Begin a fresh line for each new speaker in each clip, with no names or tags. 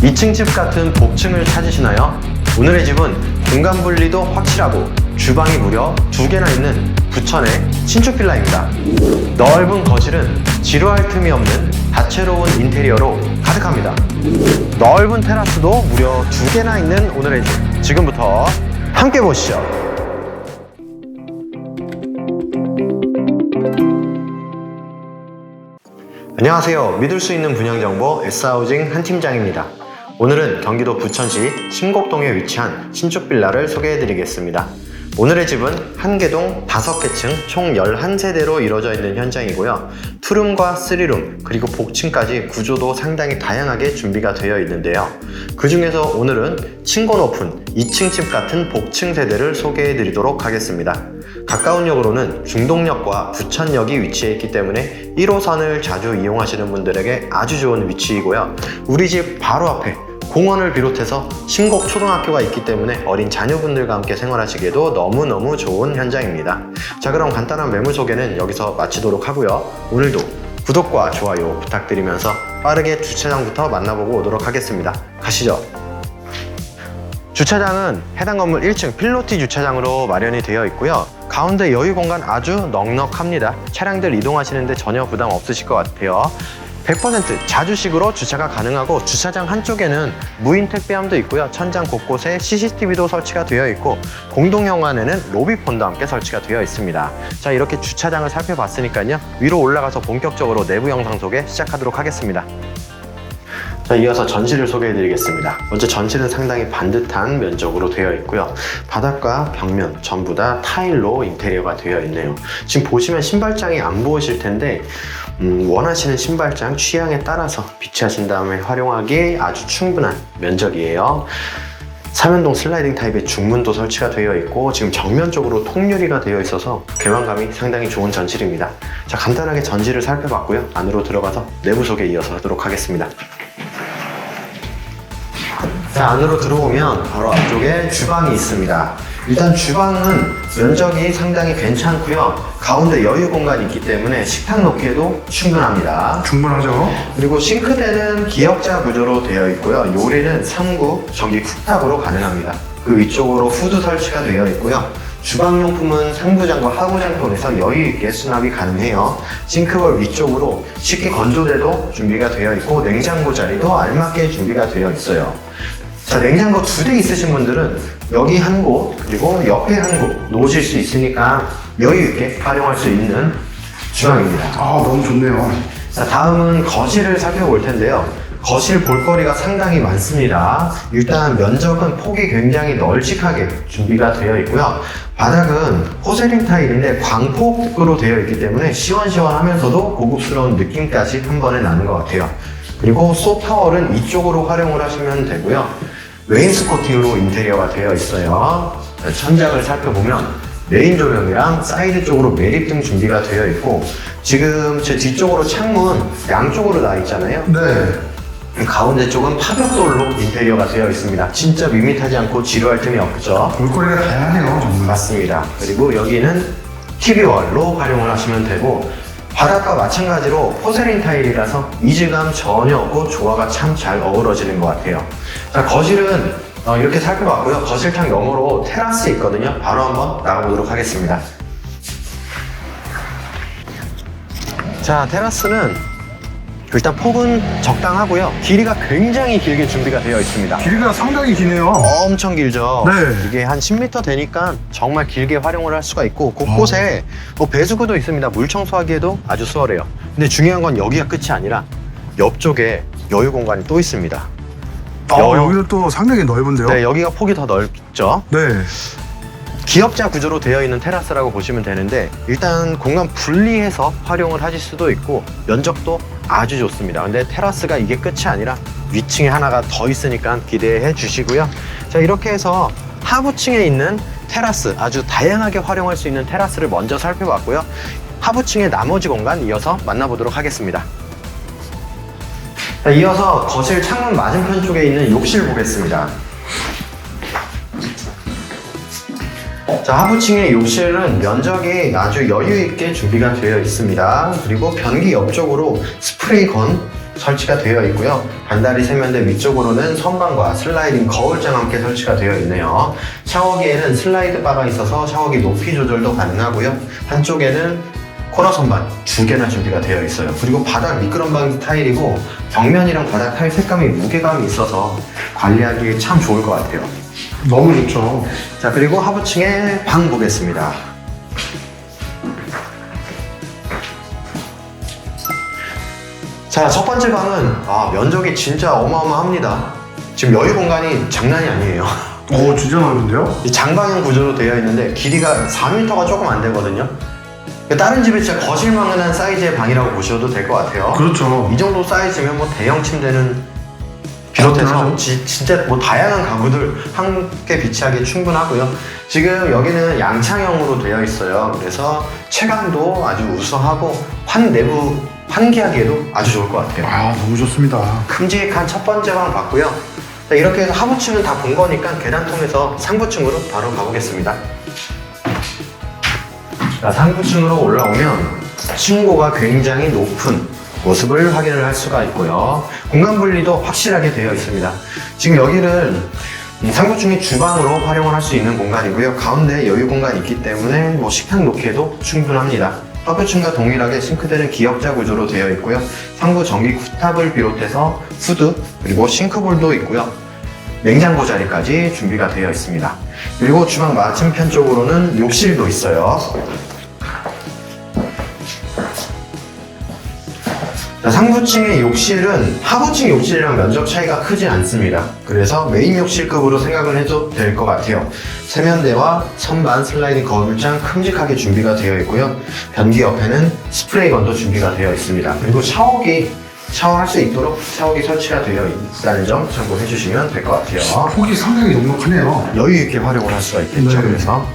2층 집 같은 복층을 찾으시나요? 오늘의 집은 공간 분리도 확실하고 주방이 무려 두 개나 있는 부천의 신축 빌라입니다. 넓은 거실은 지루할 틈이 없는 다채로운 인테리어로 가득합니다. 넓은 테라스도 무려 두 개나 있는 오늘의 집. 지금부터 함께 보시죠. 안녕하세요. 믿을 수 있는 분양 정보 S하우징 한 팀장입니다. 오늘은 경기도 부천시 신곡동에 위치한 신축 빌라를 소개해 드리겠습니다. 오늘의 집은 한 개동 5개 층 총 11세대로 이루어져 있는 현장이고요. 투룸과 쓰리룸 그리고 복층까지 구조도 상당히 다양하게 준비가 되어 있는데요. 그 중에서 오늘은 층고 높은 2층 집 같은 복층 세대를 소개해 드리도록 하겠습니다. 가까운 역으로는 중동역과 부천역이 위치해 있기 때문에 1호선을 자주 이용하시는 분들에게 아주 좋은 위치이고요. 우리 집 바로 앞에 공원을 비롯해서 신곡 초등학교가 있기 때문에 어린 자녀분들과 함께 생활하시기에도 너무너무 좋은 현장입니다. 자, 그럼 간단한 매물 소개는 여기서 마치도록 하고요. 오늘도 구독과 좋아요 부탁드리면서 빠르게 주차장부터 만나보고 오도록 하겠습니다. 가시죠. 주차장은 해당 건물 1층 필로티 주차장으로 마련이 되어 있고요. 가운데 여유 공간 아주 넉넉합니다. 차량들 이동하시는데 전혀 부담 없으실 것 같아요. 100% 자주식으로 주차가 가능하고 주차장 한쪽에는 무인 택배함도 있고요. 천장 곳곳에 CCTV도 설치가 되어 있고 공동형 안에는 로비폰도 함께 설치가 되어 있습니다. 자 이렇게 주차장을 살펴봤으니까요. 위로 올라가서 본격적으로 내부 영상 소개 시작하도록 하겠습니다. 자, 이어서 전실을 소개해 드리겠습니다. 먼저 전실은 상당히 반듯한 면적으로 되어 있고요. 바닥과 벽면 전부 다 타일로 인테리어가 되어 있네요. 지금 보시면 신발장이 안 보이실 텐데 음, 원하시는 신발장 취향에 따라서 비치하신 다음에 활용하기 아주 충분한 면적이에요. 삼연동 슬라이딩 타입의 중문도 설치가 되어 있고 지금 정면 쪽으로 통유리가 되어 있어서 개방감이 상당히 좋은 전실입니다. 자 간단하게 전실을 살펴봤고요. 안으로 들어가서 내부 소개 이어서 하도록 하겠습니다. 자, 안으로 들어오면 바로 앞쪽에 주방이 있습니다. 일단 주방은 면적이 상당히 괜찮고요. 가운데 여유 공간이 있기 때문에 식탁 놓기에도 충분합니다.
충분하죠?
그리고 싱크대는 기역자 구조로 되어 있고요. 요리는 3구 전기 쿡탑으로 가능합니다. 그 위쪽으로 후드 설치가 되어 있고요. 주방용품은 상부장과 하부장 통해서 여유 있게 수납이 가능해요. 싱크볼 위쪽으로 쉽게 건조대도 준비가 되어 있고 냉장고 자리도 알맞게 준비가 되어 있어요. 자, 냉장고 두 대 있으신 분들은 여기 한 곳, 그리고 옆에 한 곳 놓으실 수 있으니까 여유 있게 활용할 수 있는 주방입니다.
아, 너무 좋네요.
자, 다음은 거실을 살펴볼 텐데요. 거실 볼거리가 상당히 많습니다. 일단 면적은 폭이 굉장히 널찍하게 준비가 되어 있고요. 바닥은 포세린 타일인데 광폭으로 되어 있기 때문에 시원시원하면서도 고급스러운 느낌까지 한 번에 나는 것 같아요. 그리고 소타월은 이쪽으로 활용을 하시면 되고요. 웨인스코팅으로 인테리어가 되어 있어요. 자, 천장을 살펴보면 메인 조명이랑 사이드 쪽으로 매립 등 준비가 되어 있고 지금 제 뒤쪽으로 창문 양쪽으로 나 있잖아요.
네.
가운데 쪽은 파벽돌로 인테리어가 되어 있습니다. 진짜 밋밋하지 않고 지루할 틈이 없죠.
볼거리가 다양해요, 정말.
맞습니다. 그리고 여기는 TV월로 활용을 하시면 되고 바닥과 마찬가지로 포세린 타일이라서 이질감 전혀 없고 조화가 참 잘 어우러지는 것 같아요. 자, 거실은 어, 이렇게 살펴봤고요. 거실창 너머로 테라스 있거든요. 바로 한번 나가보도록 하겠습니다. 자, 테라스는 일단 폭은 적당하고요. 길이가 굉장히 길게 준비가 되어 있습니다.
길이가 상당히 기네요.
엄청 길죠.
네.
이게 한 10m 되니까 정말 길게 활용을 할 수가 있고 곳곳에 뭐 배수구도 있습니다. 물 청소하기에도 아주 수월해요. 근데 중요한 건 여기가 끝이 아니라 옆쪽에 여유 공간이 또 있습니다.
아,
여-
여기는 또 상당히 넓은데요?
네, 여기가 폭이 더 넓죠.
네.
기역자 구조로 되어 있는 테라스라고 보시면 되는데 일단 공간 분리해서 활용을 하실 수도 있고 면적도 아주 좋습니다. 근데 테라스가 이게 끝이 아니라 위층에 하나가 더 있으니까 기대해 주시고요. 자 이렇게 해서 하부층에 있는 테라스 아주 다양하게 활용할 수 있는 테라스를 먼저 살펴봤고요. 하부층의 나머지 공간 이어서 만나보도록 하겠습니다. 자, 이어서 거실 창문 맞은편 쪽에 있는 욕실 보겠습니다. 자, 하부층의 욕실은 면적이 아주 여유 있게 준비가 되어 있습니다. 그리고 변기 옆쪽으로 스프레이 건 설치가 되어 있고요. 반다리 세면대 위쪽으로는 선반과 슬라이딩 거울장 함께 설치가 되어 있네요. 샤워기에는 슬라이드 바가 있어서 샤워기 높이 조절도 가능하고요. 한쪽에는 코너 선반 두 개나 준비가 되어 있어요. 그리고 바닥 미끄럼 방지 타일이고 벽면이랑 바닥 타일 색감이 무게감이 있어서 관리하기 참 좋을 것 같아요.
너무 좋죠.
자 그리고 하부층에 방 보겠습니다. 자 첫 번째 방은 아, 면적이 진짜 어마어마합니다. 지금 여유 공간이 장난이 아니에요.
오, 진짜 넓은데요?
이 장방형 구조로 되어 있는데 길이가 4m가 조금 안 되거든요. 다른 집에 진짜 거실만한 사이즈의 방이라고 보셔도 될 것 같아요.
그렇죠.
이 정도 사이즈면 뭐 대형 침대는 비롯해서. 지- 진짜 뭐 다양한 가구들 함께 비치하기 충분하고요. 지금 여기는 양창형으로 되어 있어요. 그래서 체감도 아주 우수하고 환 내부 환기하기에도 아주 좋을 것 같아요.
아, 너무 좋습니다.
큼직한 첫 번째 방 봤고요. 자, 이렇게 해서 하부층은 다 본 거니까 계단 통해서 상부층으로 바로 가보겠습니다. 자, 상부층으로 올라오면 층고가 굉장히 높은 모습을 확인을 할 수가 있고요. 공간 분리도 확실하게 되어 있습니다. 지금 여기는 음, 상부층이 주방으로 활용을 할 수 있는 공간이고요. 가운데 여유 공간이 있기 때문에 뭐 식탁 놓기에도 충분합니다. 하부층과 동일하게 싱크대는 기역자 구조로 되어 있고요. 상부 전기 쿠탑을 비롯해서 후드 그리고 싱크볼도 있고요. 냉장고 자리까지 준비가 되어 있습니다. 그리고 주방 맞은편 쪽으로는 욕실도 있어요. 자, 상부층의 욕실은 하부층 욕실이랑 면적 차이가 크지 않습니다. 그래서 메인 욕실급으로 생각을 해도 될 것 같아요. 세면대와 선반 슬라이딩 거울장 큼직하게 준비가 되어 있고요. 변기 옆에는 스프레이건도 준비가 되어 있습니다. 그리고 샤워기 샤워할 수 있도록 샤워기 설치가 되어 있다는 점 참고해 주시면 될 것 같아요.
폭이 상당히 넉넉하네요.
여유 있게 활용을 할 수가 있겠죠.
네.
그래서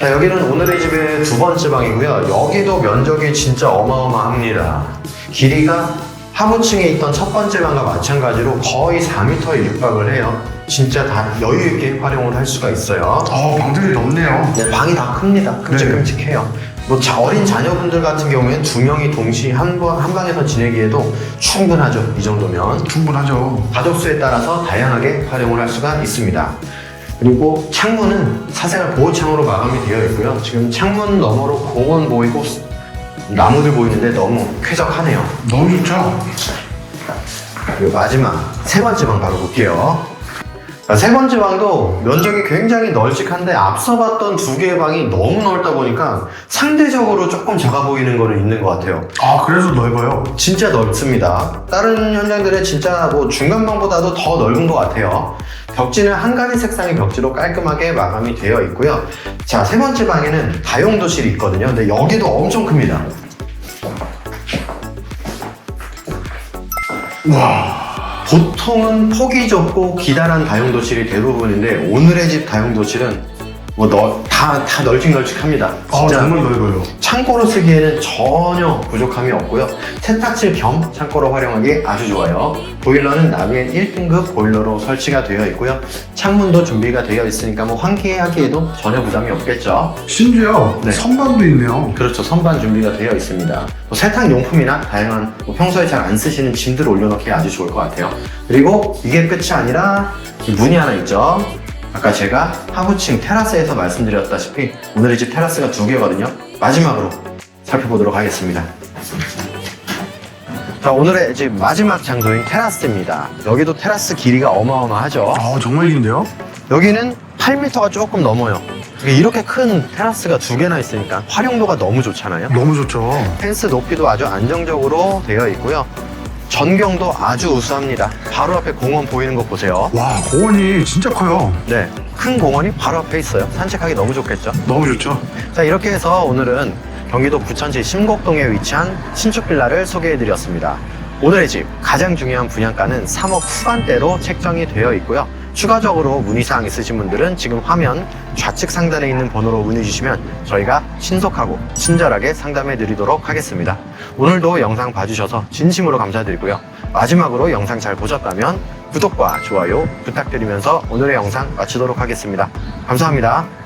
자, 여기는 오늘의 집의 두 번째 방이고요. 여기도 면적이 진짜 어마어마합니다. 길이가 하부층에 있던 첫 번째 방과 마찬가지로 거의 4m에 육박을 해요. 진짜 다 여유 있게 활용을 할 수가 있어요.
어, 방들이 넓네요.
네, 방이 다 큽니다. 큼직큼직해요. 뭐 자- 어린 자녀분들 같은 경우에는 두 명이 동시에 한, 번- 한 방에서 지내기에도 충분하죠. 이 정도면.
충분하죠.
가족 수에 따라서 다양하게 활용을 할 수가 있습니다. 그리고 창문은 사생활 보호창으로 마감이 되어 있고요. 지금 창문 너머로 공원 보이고 나무들 보이는데 너무 쾌적하네요.
너무 좋죠?
그리고 마지막 세 번째 방 바로 볼게요. 자, 세 번째 방도 면적이 굉장히 널찍한데 앞서 봤던 두 개의 방이 너무 넓다 보니까 상대적으로 조금 작아 보이는 거는 있는 것 같아요.
아, 그래서 넓어요.
진짜 넓습니다. 다른 현장들은 진짜 뭐 중간 방보다도 더 넓은 것 같아요. 벽지는 한 가지 색상의 벽지로 깔끔하게 마감이 되어 있고요. 자, 세 번째 방에는 다용도실이 있거든요. 근데 여기도 엄청 큽니다.
와,
보통은 폭이 좁고 기다란 다용도실이 대부분인데 오늘의 집 다용도실은 뭐 다, 다 널찍널찍합니다.
아,
진짜
정말 넓어요.
창고로 쓰기에는 전혀 부족함이 없고요. 세탁실 겸 창고로 활용하기 아주 좋아요. 보일러는 나비엔 1등급 보일러로 설치가 되어 있고요. 창문도 준비가 되어 있으니까 뭐 환기하기에도 전혀 부담이 없겠죠.
심지어
네.
선반도 있네요.
그렇죠. 선반 준비가 되어 있습니다. 뭐 세탁 용품이나 다양한 뭐 평소에 잘 안 쓰시는 짐들을 올려놓기 아주 좋을 것 같아요. 그리고 이게 끝이 아니라 이 문이 하나 있죠. 아까 제가 하부층 테라스에서 말씀드렸다시피 오늘의 집 테라스가 두 개거든요. 마지막으로 살펴보도록 하겠습니다. 자, 오늘의 집 마지막 장소인 테라스입니다. 여기도 테라스 길이가 어마어마하죠.
아, 정말 긴데요?
여기는 8m가 조금 넘어요. 이렇게 큰 테라스가 두 개나 있으니까 활용도가 너무 좋잖아요.
너무 좋죠.
펜스 높이도 아주 안정적으로 되어 있고요. 전경도 아주 우수합니다. 바로 앞에 공원 보이는 거 보세요.
와, 공원이 진짜 커요.
네. 큰 공원이 바로 앞에 있어요. 산책하기 너무 좋겠죠?
너무 좋죠?
자, 이렇게 해서 오늘은 경기도 부천시 심곡동에 위치한 신축 빌라를 소개해 드렸습니다. 오늘의 집 가장 중요한 분양가는 3억 후반대로 책정이 되어 있고요. 추가적으로 문의사항 있으신 분들은 지금 화면 좌측 상단에 있는 번호로 문의 주시면 저희가 신속하고 친절하게 상담해 드리도록 하겠습니다. 오늘도 영상 봐주셔서 진심으로 감사드리고요. 마지막으로 영상 잘 보셨다면 구독과 좋아요 부탁드리면서 오늘의 영상 마치도록 하겠습니다. 감사합니다.